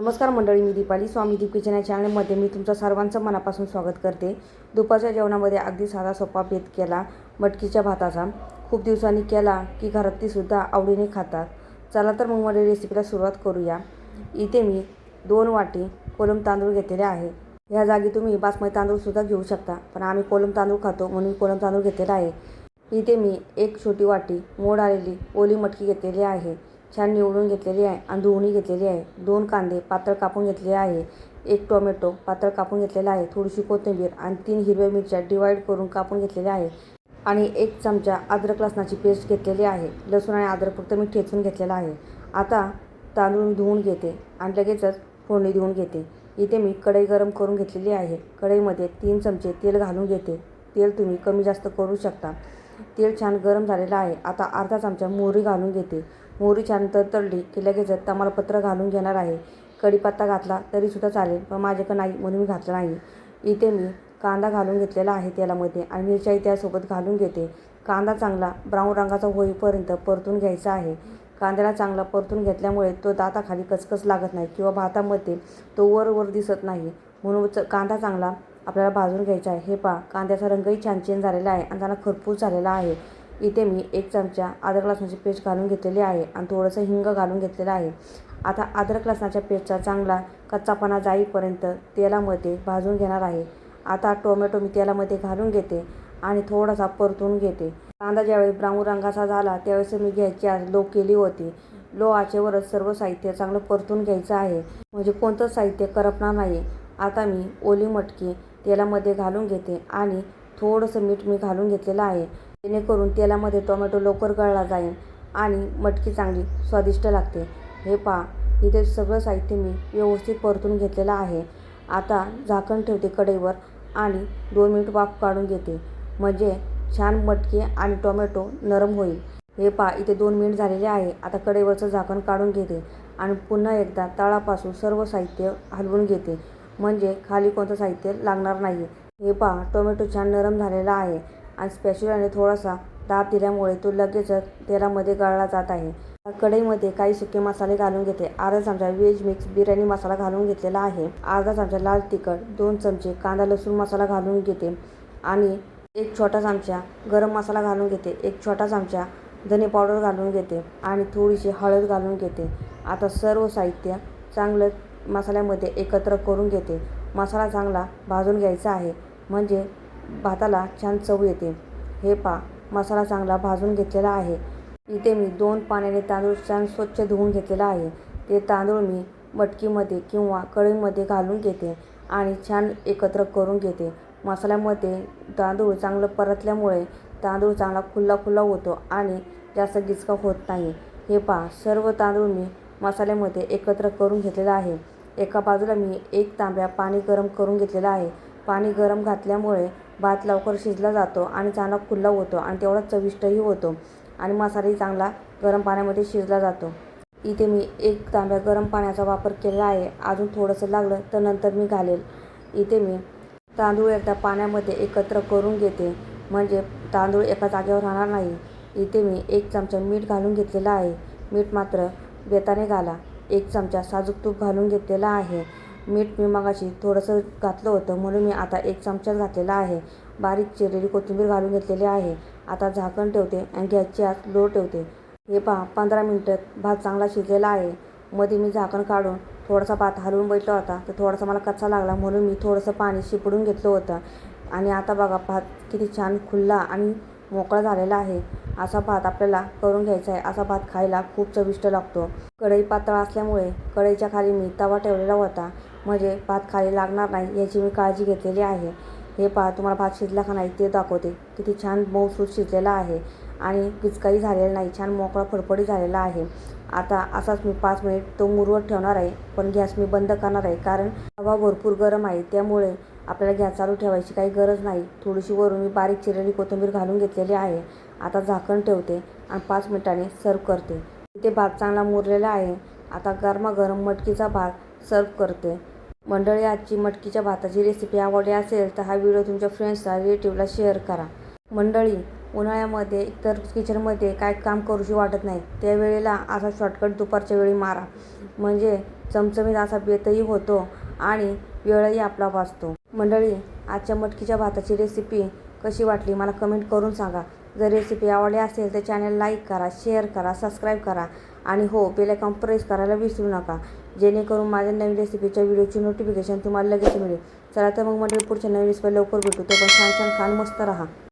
नमस्कार मंडळी मी दीपाली. स्वामी दीप किचन या चॅनलमध्ये मी तुमचं सर्वांचं मनापासून स्वागत करते. दुपारच्या जेवणामध्ये अगदी साधा सोपा भेद केला मटकीच्या भाताचा. खूप दिवसांनी केला की घरात तीसुद्धा आवडीने खातात. चला तर मग मला रेसिपीला सुरुवात करूया. इथे मी दोन वाटी कोलम तांदूळ घेतलेले आहे. ह्या जागी तुम्ही बासमती तांदूळसुद्धा घेऊ शकता पण आम्ही कोलम तांदूळ खातो म्हणून कोलम तांदूळ घेतलेला आहे. इथे मी एक छोटी वाटी मोड आलेली ओली मटकी घेतलेली आहे. छान निवडून घेतलेली आहे आणि धुवणी घेतलेली आहे. दोन कांदे पातळ कापून घेतलेले आहे. एक टोमॅटो पातळ कापून घेतलेला आहे. थोडीशी कोथिंबीर आणि तीन हिरव्या मिरच्या डिवाईड करून कापून घेतलेल्या आहे. आणि एक चमचा अद्रक लसणाची पेस्ट घेतलेली आहे. लसूण आणि अद्रक फक्त मी ठेचून घेतलेला आहे. आता तांदूळ धुवून घेते आणि लगेचच फोडणी देऊन घेते. इथे मी कढई गरम करून घेतलेली आहे. कढईमध्ये तीन चमचे तेल घालून घेते. तेल तुम्ही कमी जास्त करू शकता. तेल छान गरम झालेलं आहे. आता अर्धा चमचा मोहरी घालून घेते. मोहरी छान तरतडली की लगेचच तमालपत्र घालून घेणार आहे. कढीपत्ता घातला तरीसुद्धा चालेल पण माझ्याकडं नाही म्हणून मी घातला नाही. इथे मी कांदा घालून घेतलेला आहे तेलामध्ये आणि मिरच्याही त्यासोबत घालून घेते. कांदा चांगला ब्राऊन रंगाचा होईपर्यंत परतून घ्यायचा आहे. कांद्याला चांगला परतून घेतल्यामुळे तो दाताखाली कचकच लागत नाही किंवा भातामध्ये तो वर वर दिसत नाही. म्हणून च कांदा चांगला आपल्याला भाजून घ्यायचा आहे. हे पहा कांद्याचा रंगही छान चेंज झालेला आहे आणि त्यांना खरपूस झालेला आहे. इथे मी एक चमचा अद्रक लसणाची पेस्ट घालून घेतलेली आहे आणि थोडंसं हिंग घालून घेतलेलं आहे. आता अद्रक लसणाच्या पेस्टचा चांगला कच्चापणा जाईपर्यंत तेलामध्ये भाजून घेणार आहे. आता टोमॅटो मी तेलामध्ये घालून घेते आणि थोडासा परतून घेते. कांदा ज्यावेळी ब्राऊन रंगाचा झाला त्यावेळेस मी घ्यायची आज लो केली होती. लो आचेवरच सर्व साहित्य चांगलं परतून घ्यायचं आहे. म्हणजे कोणतं साहित्य करपणार नाही. आता मी ओली मटकी तेलामध्ये घालून घेते आणि थोडंसं मीठ मी घालून घेतलेलं आहे. जेणेकरून तेलामध्ये टोमॅटो लवकर गळला जाईल आणि मटकी चांगली स्वादिष्ट लागते. हे पहा इथे सगळं साहित्य मी व्यवस्थित परतून घेतलेलं आहे. आता झाकण ठेवते कढईवर आणि दोन मिनिट वाफ काढून घेते. म्हणजे छान मटकी आणि टोमॅटो नरम होईल. हे पहा इथे दोन मिनिट झालेले आहे. आता कढईवरचं झाकण काढून घेते आणि पुन्हा एकदा तळापासून सर्व साहित्य हलवून घेते. म्हणजे खाली कोणतं साहित्य लागणार नाही हे पहा टोमॅटो छान नरम झालेला आहे आणि स्पॅच्युलाने थोडासा दाब दिल्यामुळे तो लगेचच तेलामध्ये गळला जात आहे. कढईमध्ये काही सुके मसाले घालून घेते. अर्धा चमचा व्हेज मिक्स बिर्याणी मसाला घालून घेतलेला आहे. अर्धा चमचा लाल तिखट दोन चमचे कांदा लसूण मसाला घालून घेते आणि एक छोटा चमचा गरम मसाला घालून घेते. एक छोटा चमचा धने पावडर घालून घेते आणि थोडीशी हळद घालून घेते. आता सर्व साहित्य चांगलं मसाल्यामध्ये एकत्र करून घेते. मसाला चांगला भाजून घ्यायचा आहे. म्हणजे भाताला छान चव येते. हे पा मसाला चांगला भाजून घेतलेला आहे. इथे मी दोन पाण्याने तांदूळ छान स्वच्छ धुवून घेतलेला आहे. ते तांदूळ मी मटकीमध्ये किंवा कढईमध्ये घालून घेते आणि छान एकत्र करून घेते. मसाल्यामध्ये तांदूळ चांगलं परतल्यामुळे तांदूळ चांगला खुल्ला खुल्ला होतो आणि जास्त गिचका होत नाही. हे पहा सर्व तांदूळ मी मसाल्यामध्ये एकत्र करून घेतलेला आहे. एका बाजूला मी एक तांब्या पाणी गरम करून घेतलेलं आहे. पाणी गरम घातल्यामुळे भात लवकर शिजला जातो आणि चांगला खुल्ला होतो आणि तेवढा चविष्टही होतो आणि मसालाही चांगला गरम पाण्यामध्ये शिजला जातो. इथे मी एक तांब्या गरम पाण्याचा वापर केलेला आहे. अजून थोडंसं लागलं तर नंतर मी घालेल. इथे मी तांदूळ एकदा पाण्यामध्ये एकत्र करून घेते. म्हणजे तांदूळ एका जागेवर राहणार नाही. इथे मी एक चमचा मीठ घालून घेतलेलं आहे. मीठ मात्र बेताने घाला. एक चमचा साजूक तूप घालून घेतलेला आहे. मीठ मी मगाशी थोडंसं घातलं होतं म्हणून मी आता एक चमचाच घातलेला आहे. बारीक चिरलेली कोथिंबीर घालून घेतलेली आहे. आता झाकण ठेवते आणि गॅसची आत लो ठेवते. हे पहा पंधरा मिनटात भात चांगला शिजलेला आहे. मध्ये मी झाकण काढून थोडासा भात हलवून बैठला होता. तर थोडासा मला कच्चा लागला म्हणून मी थोडंसं पाणी शिपडून घेतलं होतं. आणि आता बघा भात किती छान खुल्ला आणि मोकळा झालेला आहे. असा भात आपल्याला करून घ्यायचा आहे. असा भात खायला खूप चविष्ट लागतो. कढई पातळ असल्यामुळे कढईच्या खाली मी तवा ठेवलेला होता. म्हणजे भात खाली लागणार नाही याची मी काळजी घेतलेली आहे. हे पहा तुम्हाला भात शिजला का नाही ते दाखवते. किती छान मऊसूत शिजलेला आहे आणि किचकाही झालेला नाही छान मोकळा फडफडी झालेला आहे. आता असाच मी पाच मिनिट तो मुरवत ठेवणार आहे पण गॅस मी बंद करणार आहे कारण हवा भरपूर गरम आहे त्यामुळे आपल्याला गॅस चालू ठेवायची काही गरज नाही. थोडीशी वरून मी बारीक चिरलेली कोथिंबीर घालून घेतलेली आहे. आता झाकण ठेवते आणि पाच मिनिटाने सर्व करते. ते भात चांगला मुरलेला आहे. आता गरमागरम मटकीचा भात सर्व करते. मंडळी आजची मटकीच्या भाताची रेसिपी आवडली असेल तर हा व्हिडिओ तुमच्या फ्रेंड्सला रिलेटिव्हला शेअर करा. मंडळी उन्हाळ्यामध्ये एकतर किचनमध्ये काय काम करूशी वाटत नाही त्यावेळेला असा शॉर्टकट दुपारच्या वेळी मारा. म्हणजे चमचमीत असा बेतही होतो आणि वेळही आपला वाचतो. मंडळी आजच्या मटकीच्या भाताची रेसिपी कशी वाटली मला कमेंट करून सांगा. जर रेसिपी आवडली असेल तर चॅनल लाईक करा शेअर करा सबस्क्राईब करा. आणि हो बेलायकॉन प्रेस करायला विसरू नका. जेणेकरून माझ्या नवीन रेसिपीच्या व्हिडिओची नोटिफिकेशन तुम्हाला लगेच मिळेल. चला तर मग म्हणजे पुढच्या नवीन रेसिपी लवकर भेटू. तो पण छान छान खान मस्त राहा.